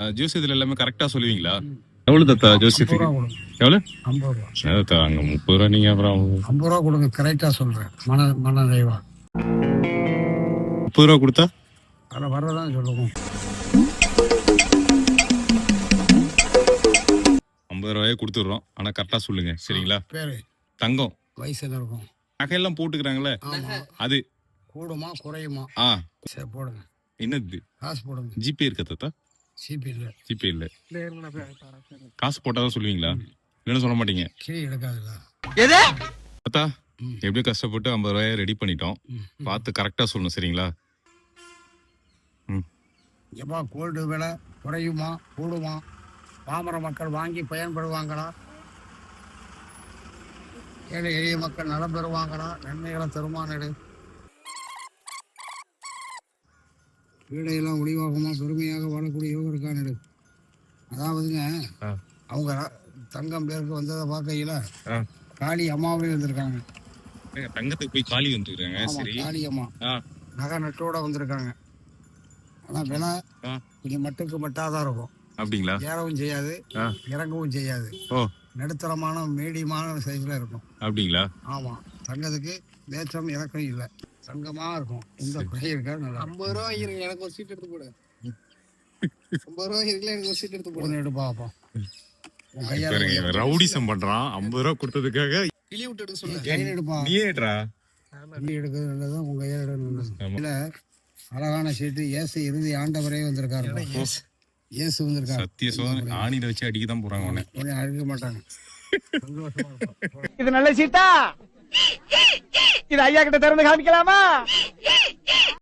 ஜோசியத்துல எல்லாமே கரெக்டா சொல்லுவீங்களா? எவ்வளவு தத்தா ஜோசியத்துக்கு? எவ்வளவு? ஐம்பது ரூபா. அஹ் தா, அங்க முப்பது ரூபா நீங்க அப்புறம் ஐம்பது ரூபா கொடுங்க கரெக்டாக சொல்கிறேன் மன மன நிறைவா முப்பது ரூபா கொடுத்தா? அதில் வர்றதான் சொல்லுவோம் ஐம்பது ரூபாயே கொடுத்துடுறோம். ஆனா கரெக்டா சொல்லுங்க. சரிங்களா? பேர். தங்கம். வயசு என்ன இருக்கும்? நகையெல்லாம் போட்டுக்கிறாங்களே அது. கூடுமா குறையுமா? ஆ. சரி போடுங்க. என்னது காசு போடுங்க. ஜிபே இருக்கா தாத்தா? சிபி இல்லை. ஜிபே இல்ல. காசு போட்டாதான் சொல்லுவீங்களா? இல்லைன்னு சொல்ல மாட்டீங்க. கிளி எடுக்காதுல்ல தாத்தா ம். எப்படியோ கஷ்டப்பட்டு ஐம்பது ரூபாயை ரெடி பண்ணிட்டோம் பார்த்து கரெக்டா சொல்லணும் சரிங்களா? ம். எப்பா கோல்டு விலை குறையுமா? கூடுமா? பாமர மக்கள் வாங்கி பயன்படுவாங்களா? ஏழை எளிய மக்கள் நலம் பெறுவாங்களா? நன்மைகளை தருமா வீடையெல்லாம் ஒளிவாகமா பெருமையாக வாழக்கூடிய இருக்கா நடு அதாவதுங்க. அவங்க தங்கம் பேருக்கு வந்ததை பார்க்கையில. காளி அம்மாவே வந்திருக்காங்க. தங்கத்துக்கு போய் காலி வந்துருக்காங்க? சரி. காளி அம்மா. நகை நட்டோட வந்திருக்காங்க. ஆனா விலை. கொஞ்சம் மட்டுக்கு மட்டாதான் இருக்கும். அப்படிங்களா? ஏறவும் செய்யாது. இறங்கவும் செய்யாது. ஓ. நடுத்தரமான மீடியமான சைஸ்ல இருக்கும். அப்படிங்களா? ஆமா. தங்கத்துக்கு நேற்றம் இறக்கம் இல்லை. தங்கமா இருக்கும். இந்த குறை இருக்கா? நல்லா ஐம்பது ரூபா இருங்க எனக்கு ஒரு சீட் எடுத்து போடு. ஐம்பது ரூபா இருக்குல்ல எனக்கு ஒரு சீட் எடுத்து போடு எடுப்பா இவன் ரவுடிசம் பண்றான். ஐம்பது ரூபா கொடுத்ததுக்காக கிளி விட்டு எடுக்க சொல்லு கையில் எடுப்பா. நீயே ஏட்ரா கிள்ளி எடுக்கிறது நல்லதான் உங்க கையால் எடுக்கிறது ஆமா. இல்ல அழகான சீட்டு ஏசு இறுதி ஆண்டவரே வந்திருக்காரு. இயேசு? வந்திருக்காரு. சத்திய சோதனை. ஆணில வச்சு அடிக்க தான் போறாங்க உன்னை. உடனே அழுக மாட்டாங்க. இது நல்ல சீட்டா இது ஐயா கிட்ட திறந்து காமிக்கலாமா?